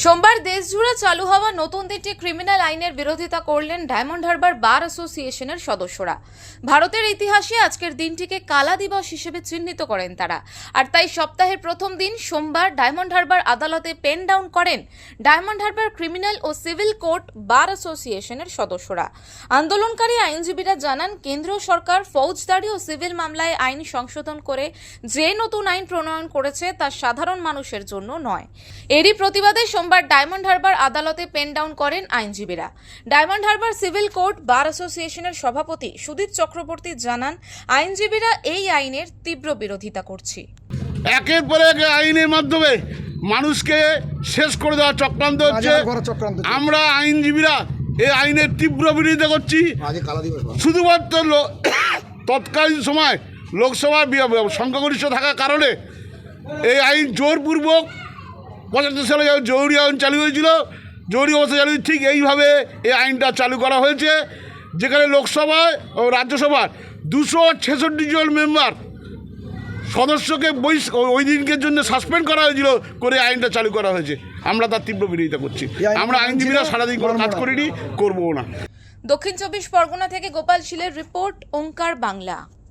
সোমবার দেশজুড়ে চালু হওয়া নতুন তিনটি ক্রিমিনাল আইনের বিরোধিতা করলেন ডায়মন্ড হারবার বার অ্যাসোসিয়েশনের সদস্যরা। ভারতের ইতিহাসে আজকের দিনটিকে কালা দিবস হিসেবে চিহ্নিত করেন তারা। আর তাই সপ্তাহের প্রথম দিন সোমবার ডায়মন্ড হারবার আদালতে পেন ডাউন করেন ডায়মন্ড হারবার ক্রিমিনাল ও সিভিল কোর্ট বার অ্যাসোসিয়েশনের সদস্যরা। আন্দোলনকারী আইনজীবীরা জানান, কেন্দ্রীয় সরকার ফৌজদারি ও সিভিল মামলায় আইন সংশোধন করে যে নতুন আইন প্রণয়ন করেছে তা সাধারণ মানুষের জন্য নয়। এরই প্রতিবাদে সোমবার ডায়মন্ড হারবার আদালতে পেন ডাউন করেন আইনজীবীরা Diamond Harbour civil court bar অ্যাসোসিয়েশনের সভাপতি সুদীপ চক্রবর্তী জানান আইনজীবীরা এই আইনের তীব্র বিরোধিতা করছি একের পর এক আইনের মাধ্যমে মানুষকে শেষ করে দেওয়ার চক্রান্ত হচ্ছে। আমরা আইনজীবীরা এই আইনের তীব্র বিরোধিতা করছি। শুধুমাত্র তৎকালীন সময় লোকসভার বি- সংখ্যাগরিষ্ঠ থাকার কারণে এই আইন জোরপূর্বক পঁচাত্তর সালে যখন জরুরি আইন চালু হয়েছিল। জরুরি অবস্থা চালু ঠিক এইভাবে এই আইনটা চালু করা হয়েছে। যেখানে লোকসভায় ও রাজ্যসভার দুশো ছেষট্টি জন মেম্বার সদস্যকে বহিষ ওই দিনকের জন্য সাসপেন্ড করা হয়েছিল করে আইনটা চালু করা হয়েছে। আমরা তার তীব্র বিরোধিতা করছি। আমরা আইনজীবীরা সারাদিন কোনো কাজ করিনি করব না। দক্ষিণ চব্বিশ পরগনা থেকে গোপাল শীলের রিপোর্ট ওঙ্কার বাংলা।